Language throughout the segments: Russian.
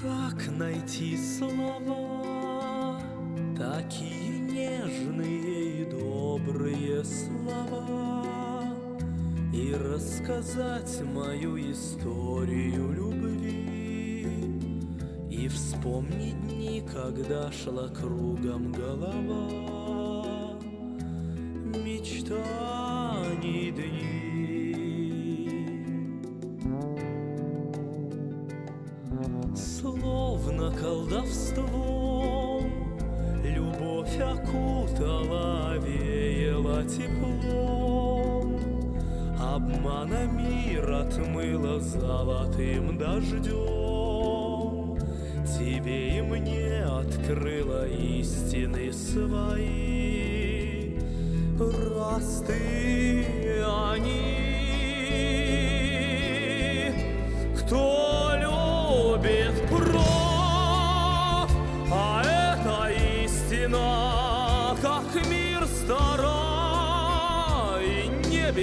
Как найти слова, такие нежные и добрые слова, И рассказать мою историю любви, И вспомнить дни, когда шла кругом голова, окутала, веяла теплом. Обмана мир отмыла золотым дождем. Тебе и мне открыла истины свои. Простые они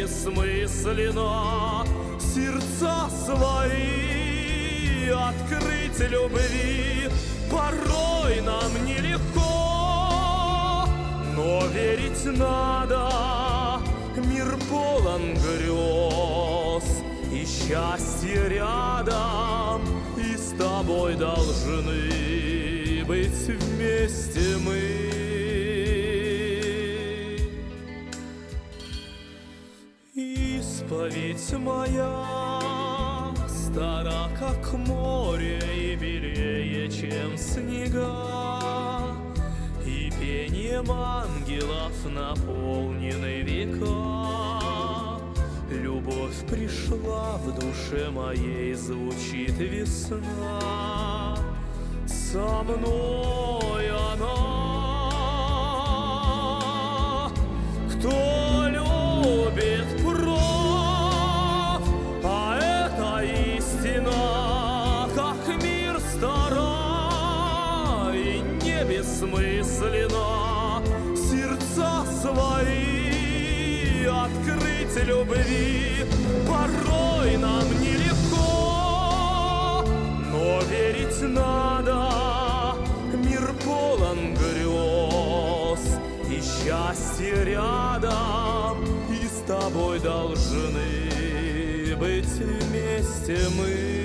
бессмысленно сердца свои открыть любви порой нам нелегко, но верить надо, мир полон грез и счастье рядом, и с тобой должны быть вместе мы. Исповедь моя стара, как море, и белее, чем снега, и пением ангелов наполнены века. Любовь пришла в душе моей, звучит весна. Со мной она, тобой должны быть вместе мы.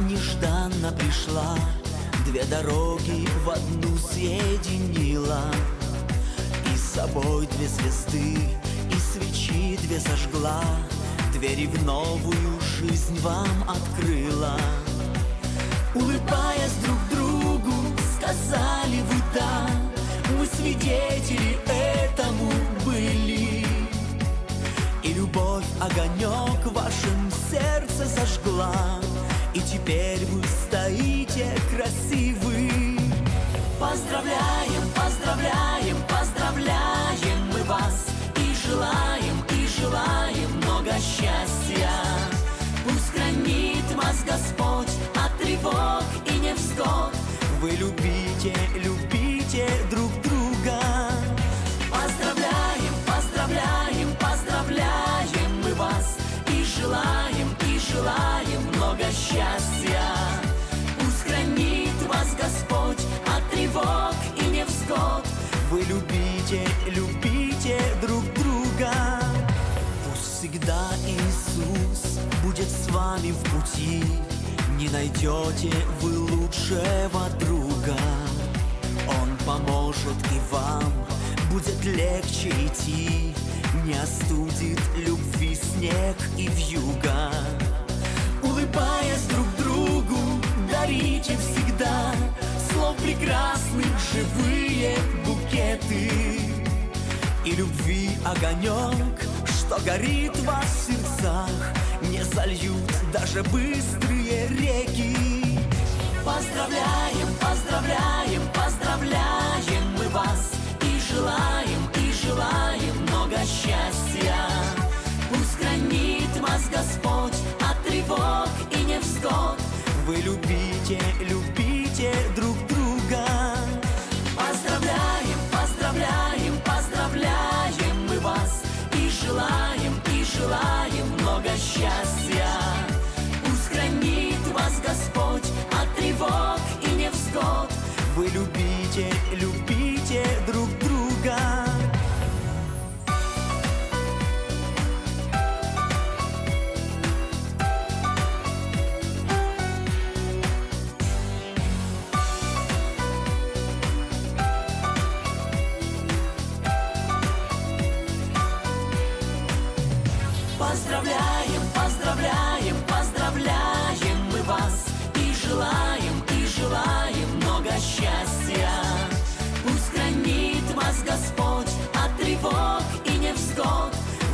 Нежданно пришла Две дороги в одну соединила. И с собой две звезды И свечи две зажгла Двери в новую жизнь вам открыла. Улыбаясь друг другу, сказали вы да Мы свидетели этому были. И любовь огонек в вашем сердце зажгла теперь вы стоите красивы. Поздравляем, поздравляем, поздравляем мы вас. И желаем, и желаем много счастья. Пусть хранит вас Господь от тревог и невзгод. Вы любите, любите Вы любите, любите друг друга. Пусть всегда Иисус будет с вами в пути. Не найдете вы лучшего друга. Он поможет и вам будет легче идти. Не остудит любви снег и вьюга. Улыбаясь друг другу, дарите всегда Слов прекрасных живые букеты и любви огонек, что горит в вас сердцах, не сольют даже быстрые реки. Поздравляем, поздравляем, поздравляем мы вас и желаем, и желаем много счастья. Пусть хранит вас Господь от тревог и невзгод. Вы любите, любите друг друга. Поздравляем, поздравляем, поздравляем мы вас. И желаем, и желаем много счастья. Пусть хранит вас Господь от тревог и невзгод. Вы любите,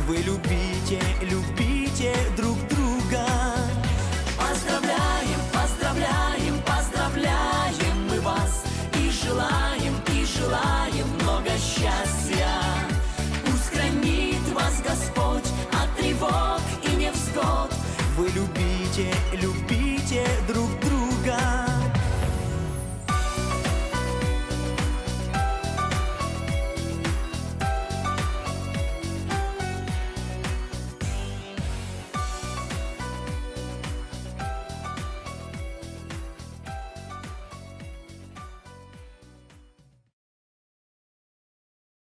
Вы любите, любите друг друга. Поздравляем, поздравляем, поздравляем мы вас. И желаем, и желаем много счастья. Пусть хранит вас Господь от тревог и невзгод. Вы любите, любите друг друга